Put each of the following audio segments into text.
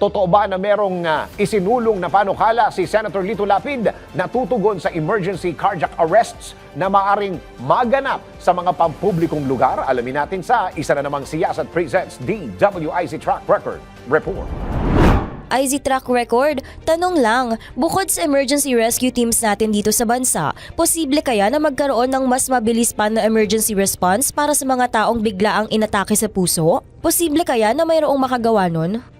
Totoo ba na merong ah, isinulong na panukala si Senator Lito Lapid na tutugon sa emergency cardiac arrests na maaring maganap sa mga pampublikong lugar? Alamin natin sa isa na namang Siyasat Presents DWIC Track Record Report. IZ track record, tanong lang, bukod sa emergency rescue teams natin dito sa bansa, posible kaya na magkaroon ng mas mabilis pa na emergency response para sa mga taong bigla ang inatake sa puso? Posible kaya na mayroong makagawa nun?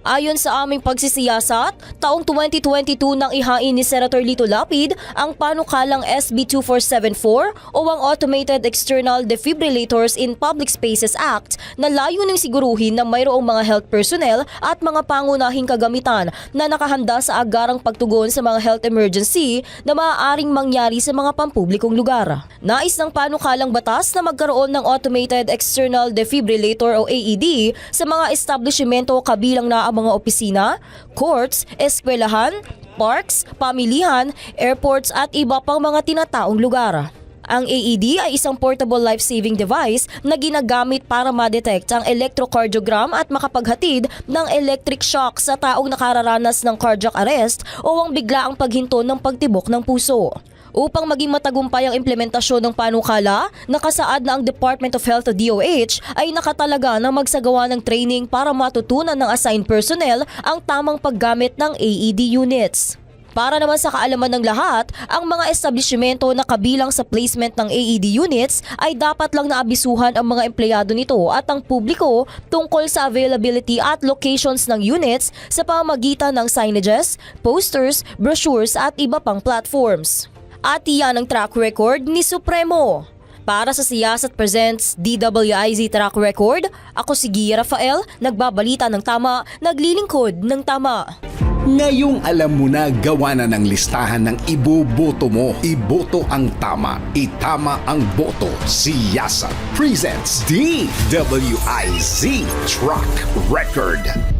Ayon sa aming pagsisiyasat, taong 2022 nang ihain ni Senator Lito Lapid ang panukalang SB 2474 o ang Automated External Defibrillators in Public Spaces Act na layuning siguruhin na mayroong mga health personnel at mga pangunahing kagamitan na nakahanda sa agarang pagtugon sa mga health emergency na maaaring mangyari sa mga pampublikong lugar. Nais ng panukalang batas na magkaroon ng Automated External Defibrillator o AED sa mga establishmento kabilang na ang mga opisina, courts, eskwelahan, parks, pamilihan, airports at iba pang mga tinataong lugar. Ang AED ay isang portable life-saving device na ginagamit para ma-detect ang electrocardiogram at makapaghatid ng electric shock sa taong nakararanas ng cardiac arrest o ang biglaang paghinto ng pagtibok ng puso. Upang maging matagumpay ang implementasyon ng panukala, nakasaad na ang Department of Health o DOH ay nakatalaga na magsagawa ng training para matutunan ng assigned personnel ang tamang paggamit ng AED units. Para naman sa kaalaman ng lahat, ang mga establishmento na kabilang sa placement ng AED units ay dapat lang naabisuhan ang mga empleyado nito at ang publiko tungkol sa availability at locations ng units sa pamagitan ng signages, posters, brochures at iba pang platforms. At iyan ang track record ni Supremo. Para sa Siyasat Presents DWIZ Track Record, ako si Gia Rafael, nagbabalita ng tama, naglilingkod ng tama. Ngayong alam mo na gawa na ng listahan ng iboboto mo. Iboto ang tama, itama ang boto. Siyasat presents DWIZ Truck Record.